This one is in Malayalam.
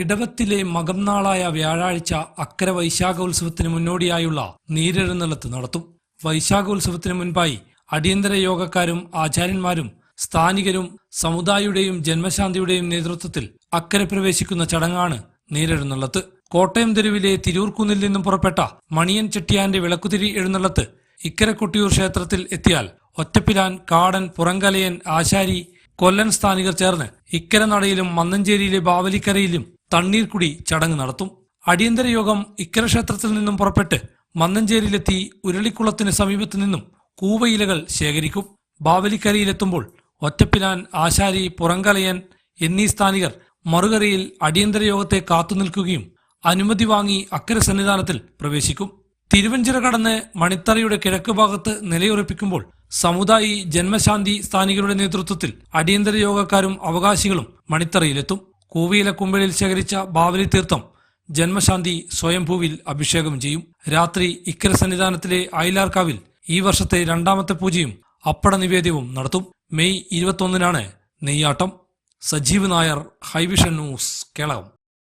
ഇടവത്തിലെ മകംനാളായ വ്യാഴാഴ്ച അക്കര വൈശാഖോത്സവത്തിന് മുന്നോടിയായുള്ള നീരെഴുന്നള്ളത്ത് നടത്തും. വൈശാഖോത്സവത്തിന് മുൻപായി അടിയന്തര യോഗക്കാരും ആചാര്യന്മാരും സ്ഥാനികരും സമുദായയുടെയും ജന്മശാന്തിയുടെയും നേതൃത്വത്തിൽ അക്കരെ പ്രവേശിക്കുന്ന ചടങ്ങാണ് നീരെഴുന്നള്ളത്ത്. കോട്ടയം തെരുവിലെ തിരൂർക്കുന്നിൽ നിന്നും പുറപ്പെട്ട മണിയൻ ചെട്ടിയാന്റെ വിളക്കുതിരി എഴുന്നള്ളത്ത് ഇക്കര കൊട്ടിയൂർ ക്ഷേത്രത്തിൽ എത്തിയാൽ ഒറ്റപ്പിലാൻ കാടൻ പുറങ്കലയൻ ആശാരി കൊല്ലൻ സ്ഥാനികർ ചേർന്ന് ഇക്കര നടയിലും മന്നഞ്ചേരിയിലെ ബാവലിക്കരയിലും തണ്ണീർക്കുടി ചടങ്ങ് നടത്തും. അടിയന്തര യോഗം ഇക്കര ക്ഷേത്രത്തിൽ നിന്നും പുറപ്പെട്ട് മന്നഞ്ചേരിയിലെത്തി ഉരുളിക്കുളത്തിന് സമീപത്തു നിന്നും കൂവയിലകൾ ശേഖരിക്കും. ബാവലിക്കരയിലെത്തുമ്പോൾ ഒറ്റപ്പിലാൻ ആശാരി പുറങ്കലയൻ എന്നീ സ്ഥാനികർ മറുകരയിൽ അടിയന്തര യോഗത്തെ കാത്തുനിൽക്കുകയും അനുമതി വാങ്ങി അക്കര സന്നിധാനത്തിൽ പ്രവേശിക്കും. തിരുവഞ്ചിറ കടന്ന് മണിത്തറയുടെ കിഴക്ക് ഭാഗത്ത് നിലയുറപ്പിക്കുമ്പോൾ സമുദായി ജന്മശാന്തി സ്ഥാനികരുടെ നേതൃത്വത്തിൽ അടിയന്തര യോഗക്കാരും അവകാശികളും മണിത്തറയിലെത്തും. കൂവിയിലെ കുമ്പിളിൽ ശേഖരിച്ച ബാവലി തീർത്ഥം ജന്മശാന്തി സ്വയംഭൂവിൽ അഭിഷേകം ചെയ്യും. രാത്രി ഇക്കര സന്നിധാനത്തിലെ അയലാർക്കാവിൽ ഈ വർഷത്തെ രണ്ടാമത്തെ പൂജയും അപ്പട നിവേദ്യവും നടത്തും. മെയ് ഇരുപത്തൊന്നിനാണ് നെയ്യാട്ടം. Sajeev Nair Hivision news Kelakam.